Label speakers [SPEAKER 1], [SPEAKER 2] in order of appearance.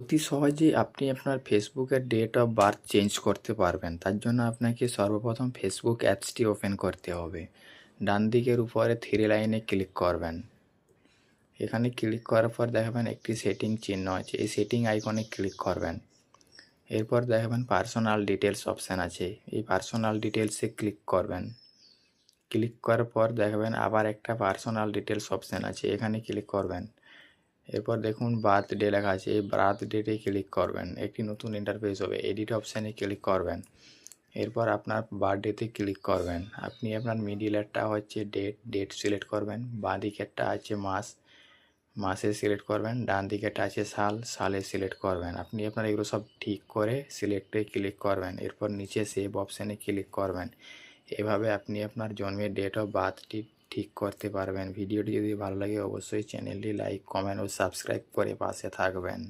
[SPEAKER 1] অতি সহজেই আপনি আপনার ফেসবুকের ডেট অফ বার্থ চেঞ্জ করতে পারবেন। তার জন্য আপনাকে সর্বপ্রথম ফেসবুক অ্যাপসটি ওপেন করতে হবে। ডান দিকের উপরে থ্রি লাইনে ক্লিক করবেন। এখানে ক্লিক করার পর দেখাবেন একটি সেটিং চিহ্ন আছে। এই সেটিং আইকনে ক্লিক করবেন। এরপর দেখাবেন পার্সোনাল ডিটেলস অপশান আছে। এই পার্সোনাল ডিটেলসে ক্লিক করবেন। ক্লিক করার পর দেখাবেন আবার একটা পার্সোনাল ডিটেলস অপশান আছে। এখানে ক্লিক করবেন। এরপর দেখুন বার্থডে লেখা আছে, এই বার্থ ডেটে ক্লিক করবেন। একটি নতুন ইন্টারফেস হবে এডিট অপশানে ক্লিক করবেন। এরপর আপনার বার্থডেতে ক্লিক করবেন। আপনি আপনার মিডিলেরটা হচ্ছে ডেট ডেট সিলেক্ট করবেন। বাঁ দিকেরটা আছে মাস, মাসে সিলেক্ট করবেন। ডান দিকেরটা আছে সাল, সালে সিলেক্ট করবেন। আপনি আপনার এগুলো সব ঠিক করে সিলেক্টে ক্লিক করবেন। এরপর নিচে সেভ অপশানে ক্লিক করবেন। এভাবে আপনি আপনার জন্মের ডেট অফ বার্থটি ঠিক করতে পারবেন। ভিডিওটি যদি ভালো লাগে, অবশ্যই চ্যানেলটি লাইক, কমেন্ট ও সাবস্ক্রাইব করে পাশে থাকবেন।